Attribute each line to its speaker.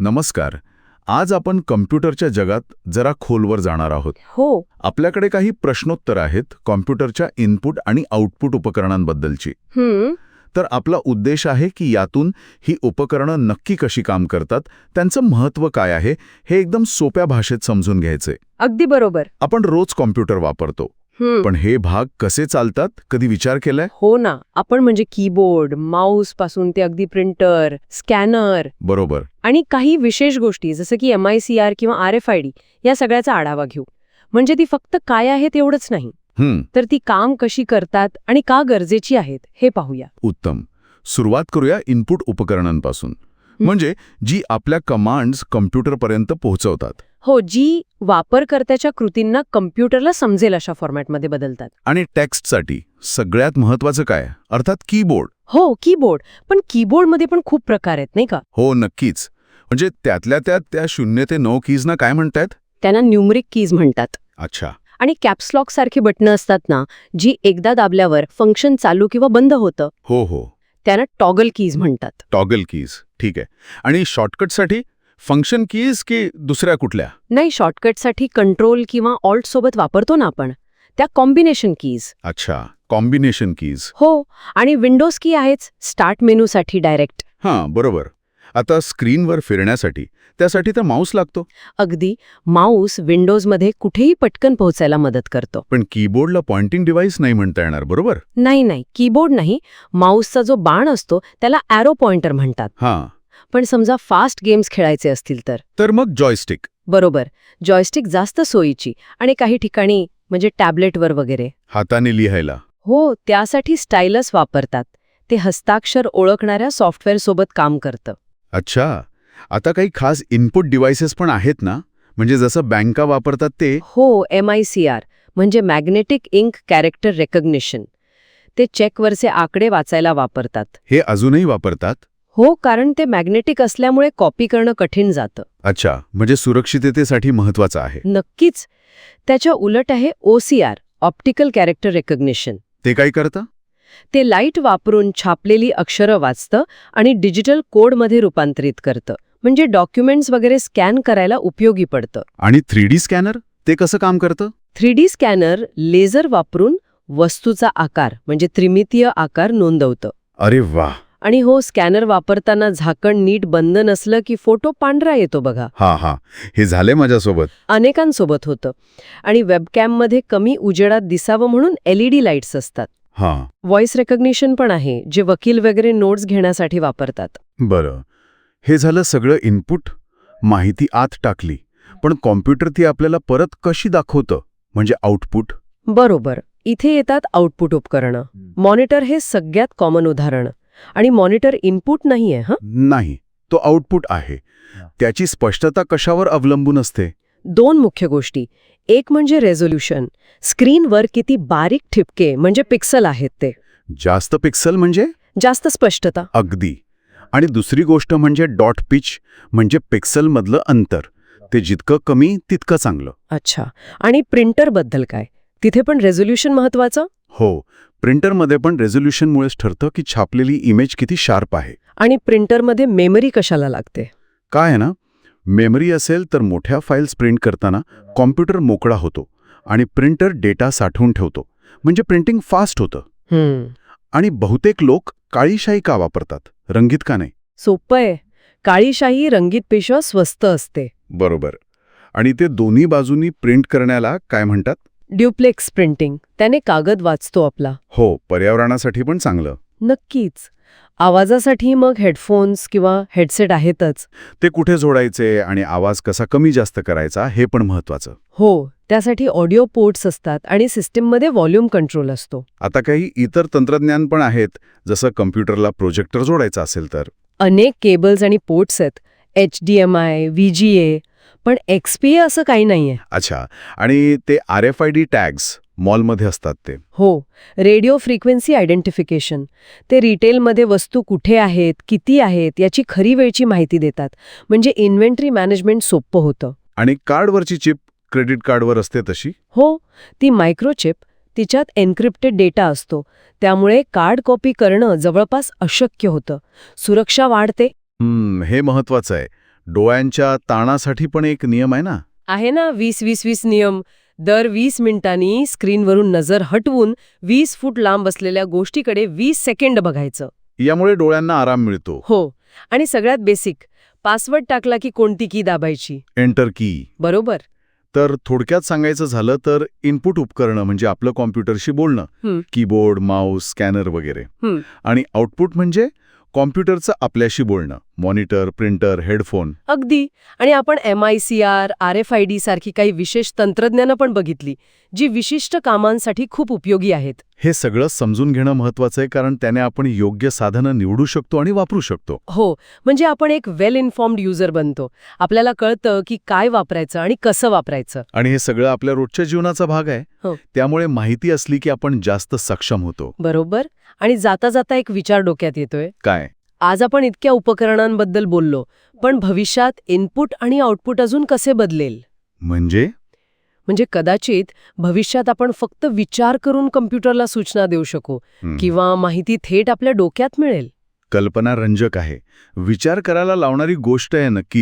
Speaker 1: नमस्कार. आज आपण कम्प्युटरच्या जगात जरा खोलवर जाणार आहोत.
Speaker 2: हो.
Speaker 1: आपल्याकडे काही प्रश्नोत्तर आहेत कॉम्प्युटरच्या इनपुट आणि आउटपुट उपकरणांबद्दलची.
Speaker 2: हम्म.
Speaker 1: तर आपला उद्देश आहे की यातून ही उपकरणं नक्की कशी काम करतात त्यांचं महत्त्व काय आहे हे एकदम सोप्या भाषेत समजून घ्यायचे.
Speaker 2: अगदी बरोबर.
Speaker 1: आपण रोज कॉम्प्युटर वापरतो. पण हे भाग कसे चालतात? कधी विचार केलाय?
Speaker 2: हो ना. आपण म्हणजे कीबोर्ड माऊसपासून ते अगदी प्रिंटर स्कॅनर
Speaker 1: बरोबर.
Speaker 2: आणि काही विशेष गोष्टी जसं की एम आय सी आर किंवा आर एफ आय डी या सगळ्याचा आढावा घेऊ. म्हणजे ती फक्त काय आहेत एवढंच नाही. तर ती काम कशी करतात आणि का गरजेची आहेत हे पाहूया.
Speaker 1: उत्तम. सुरुवात करूया इनपुट उपकरणांपासून. म्हणजे जी आपल्या कमांड्स कम्प्युटरपर्यंत पोहोचवतात.
Speaker 2: हो जी वापरकर्त्याच्या कृतींना कम्प्युटरला समजेल अशा फॉर्मॅटमध्ये बदलतात.
Speaker 1: आणि टेक्स्टसाठी सगळ्यात महत्वाचं काय? अर्थात कीबोर्ड
Speaker 2: हो कीबोर्ड पण कीबोर्डमध्ये पण खूप प्रकार आहेत नाही का?
Speaker 1: हो नक्कीच. म्हणजे त्यातल्या त्यात त्या शून्य ते नऊ कीजना काय म्हणतायत
Speaker 2: त्यांना न्यूमरिक कीज म्हणतात.
Speaker 1: अच्छा.
Speaker 2: आणि कॅप्सलॉक सारखी बटणं असतात ना जी एकदा दाबल्यावर फंक्शन चालू किंवा बंद होतं.
Speaker 1: हो हो.
Speaker 2: त्यांना टॉगल कीज म्हणतात.
Speaker 1: टॉगल कीज ठीक आहे. आणि शॉर्टकटसाठी फंक्शन कीज की दुसऱ्या कुठल्या?
Speaker 2: नाही शॉर्टकटसाठी कंट्रोल किंवा ऑल्ट सोबत वापरतो ना आपण त्या कॉम्बिनेशन कीज.
Speaker 1: अच्छा कॉम्बिनेशन कीज.
Speaker 2: हो आणि विंडोज की आहेच स्टार्ट मेनूसाठी डायरेक्ट.
Speaker 1: हां बरोबर. आता स्क्रीनवर फिरण्यासाठी त्यासाठी तर माऊस लागतो.
Speaker 2: अगदी माऊस विंडोजमध्ये कुठेही पटकन पोहोचायला मदत करतो.
Speaker 1: पण कीबोर्डला पॉइंटिंग डिव्हाइस नाही म्हणता येणार बरोबर?
Speaker 2: नाही नाही कीबोर्ड नाही माऊसचा जो बाण असतो त्याला ॲरो पॉइंटर म्हणतात.
Speaker 1: हां.
Speaker 2: पण समजा फास्ट गेम्स खेळायचे असतील तर?
Speaker 1: तर मग जॉयस्टिक.
Speaker 2: बरोबर. जॉयस्टिक जास्त सोयीची आणि काही ठिकाणी म्हणजे टॅबलेटवर वगैरे.
Speaker 1: हाताने लिहायला.
Speaker 2: हो त्यासाठी स्टायलस वापरतात. ते हस्ताक्षर ओळखणाऱ्या सॉफ्टवेअरसोबत काम करतं.
Speaker 1: अच्छा. आता काही खास इनपुट डिव्हाइसेस पण आहेत ना? म्हणजे जसं बँका वापरतात ते.
Speaker 2: हो एम आय सी आर म्हणजे मॅग्नेटिक इंक कॅरेक्टर रेकग्निशन. ते चेकवरचे आकडे वाचायला वापरतात.
Speaker 1: हे अजूनही वापरतात?
Speaker 2: हो कारण ते मॅग्नेटिक असल्यामुळे कॉपी करणं कठीण जातं.
Speaker 1: अच्छा म्हणजे सुरक्षिततेसाठी महत्वाचं आहे.
Speaker 2: नक्कीच. त्याच्या उलट आहे O C R optical character recognition.
Speaker 1: ते काय करतं?
Speaker 2: ते लाइट वापरून छापलेली अक्षरं वाचतं आणि डिजिटल कोडमध्ये रूपांतरित करतं. म्हणजे डॉक्युमेंट्स वगैरे स्कॅन करायला उपयोगी पडतं.
Speaker 1: आणि थ्री डी स्कॅनर ते कसं काम करतं?
Speaker 2: थ्री डी स्कॅनर लेझर वापरून वस्तूचा आकार म्हणजे त्रिमितीय आकार नोंदवतं.
Speaker 1: अरे वा
Speaker 2: आणि हो स्कॅनर वापरताना झाकण नीट बंद नसलं की फोटो पांढरा येतो बघा.
Speaker 1: हा हा. हे झाले माझ्यासोबत.
Speaker 2: अनेकांसोबत होतं. आणि वेबकॅममध्ये कमी उजेडात दिसावं म्हणून एलईडी लाईट्स असतात.
Speaker 1: हा.
Speaker 2: व्हॉइस रेकग्निशन पण आहे जे वकील वगैरे नोट्स घेण्यासाठी वापरतात.
Speaker 1: बरं. हे झालं सगळं इनपुट माहिती आत टाकली. पण कॉम्प्युटर ती आपल्याला परत कशी दाखवतं? म्हणजे आउटपुट
Speaker 2: बरोबर. इथे येतात आउटपुट उपकरणं. मॉनिटर हे सगळ्यात कॉमन उदाहरण. आणि मॉनिटर इनपुट नाहीये हं?
Speaker 1: नाही तो आउटपुट आहे. त्याची स्पष्टता कशावर अवलंबून असते?
Speaker 2: दोन मुख्य गोष्टी. एक म्हणजे रेझोल्युशन. स्क्रीनवर किती बारीक ठिपके म्हणजे पिक्सल आहेत ते.
Speaker 1: जास्त पिक्सल म्हणजे?
Speaker 2: जास्त स्पष्टता.
Speaker 1: अगदी. आणि दुसरी गोष्ट म्हणजे डॉट पिच म्हणजे पिक्सलमधलं अंतर. ते जितकं कमी तितकं चांगलं.
Speaker 2: अच्छा. आणि प्रिंटरबद्दल काय? तिथे पण रेझोल्युशन महत्वाचं?
Speaker 1: हो. प्रिंटरमध्ये पण रेझोल्युशनमुळेच ठरतं की छापलेली इमेज किती शार्प आहे.
Speaker 2: आणि प्रिंटरमध्ये मेमरी कशाला लागते?
Speaker 1: काय आहे ना? मेमरी असेल तर मोठ्या फाईल्स प्रिंट करताना कॉम्प्युटर मोकळा होतो आणि प्रिंटर डेटा साठवून ठेवतो. म्हणजे प्रिंटिंग फास्ट होतं. आणि बहुतेक लोक काळीशाही का वापरतात? रंगीत का नाही?
Speaker 2: सोपं आहे. काळीशाही रंगीत पेशवा स्वस्त असते.
Speaker 1: बरोबर. आणि ते दोन्ही बाजूनी प्रिंट करण्याला काय म्हणतात?
Speaker 2: ड्युप्लेक्स प्रिंटिंग त्याने कागद वाचतो आपला.
Speaker 1: हो पर्यावरणासाठी पण चांगलं.
Speaker 2: नक्कीच. आवाजासाठी मग हेडफोन्स किंवा हेडसेट आहेतच.
Speaker 1: ते कुठे जोडायचे आणि आवाज कसा कमी जास्त करायचा हे पण महत्वाचं
Speaker 2: हो त्यासाठी ऑडिओ पोर्ट्स असतात आणि सिस्टीममध्ये व्हॉल्यूम कंट्रोल असतो.
Speaker 1: आता काही इतर तंत्रज्ञान पण आहेत जसं कम्प्युटरला प्रोजेक्टर जोडायचं असेल तर.
Speaker 2: अनेक केबल्स आणि पोर्ट्स आहेत. H D M I V G A पण एक्सपी असं काही नाहीये.
Speaker 1: अच्छा. आणि ते R F I D tags मॉलमध्ये असतात ते.
Speaker 2: हो. रेडिओ फ्रिक्वेन्सी आयडेंटिफिकेशन ते रिटेलमध्ये वस्तू कुठे आहेत किती आहेत याची खरी वेळची माहिती देतात. म्हणजे इन्व्हेंटरी मॅनेजमेंट सोपं होतं.
Speaker 1: आणि कार्डवरची चिप क्रेडिट कार्डवर असते तशी?
Speaker 2: हो. ती मायक्रोचिप तिच्यात एन्क्रिप्टेड डेटा असतो. त्यामुळे कार्ड कॉपी करणं जवळपास अशक्य होतं. सुरक्षा वाढते.
Speaker 1: हे महत्वाचं आहे. डोळ्यांच्या ताणासाठी पण एक नियम आहे ना?
Speaker 2: आहे ना वीस वीस वीस नियम. दर वीस मिनिटांनी स्क्रीनवरून नजर हटवून वीस फूट लांब असलेल्या गोष्टीकडे वीस सेकंड बघायचं.
Speaker 1: यामुळे डोळ्यांना आराम मिळतो.
Speaker 2: हो. आणि सगळ्यात बेसिक पासवर्ड टाकला की कोणती की दाबायची?
Speaker 1: एंटर की
Speaker 2: बरोबर.
Speaker 1: तर थोडक्यात सांगायचं झालं तर इनपुट उपकरणं म्हणजे आपलं कॉम्प्युटरशी बोलणं. कीबोर्ड माऊस स्कॅनर वगैरे. आणि आउटपुट म्हणजे कॉम्प्युटरचं आपल्याशी बोलणं. Monitor printer headphone.
Speaker 2: अगदी. आणि आपण M I C R R F I D सारखी काही विशेष तंत्रज्ञानं पण बघितली जी विशिष्ट कामांसाठी खूप उपयोगी आहेत.
Speaker 1: हे सगळं समजून घेणं महत्वाचं आहे कारण त्याने आपण योग्य साधनं निवडू शकतो आणि वापरू शकतो.
Speaker 2: हो म्हणजे आपण एक वेल इन्फॉर्म्ड युजर बनतो. आपल्याला कळतं की काय वापरायचं आणि कसं वापरायचं.
Speaker 1: आणि हे सगळं आपल्या रोजच्या जीवनाचा भाग आहे.
Speaker 2: हो.
Speaker 1: त्यामुळे माहिती असली की आपण जास्त सक्षम होतो.
Speaker 2: बरोबर. आणि जाता जाता एक विचार डोक्यात येतोय.
Speaker 1: काय?
Speaker 2: आज आपण इतक्या उपकरणांबद्दल बोललो पण भविष्यात इनपुट आणि आउटपुट अजून कसे बदलेल?
Speaker 1: म्हणजे?
Speaker 2: म्हणजे कदाचित भविष्यात आपण फक्त विचार करून कम्प्युटरला सूचना देऊ शकू. किंवा माहिती थेट आपल्या डोक्यात मिळेल.
Speaker 1: कल्पना रंजक आहे. विचार करायला लावणारी गोष्ट आहे नक्कीच.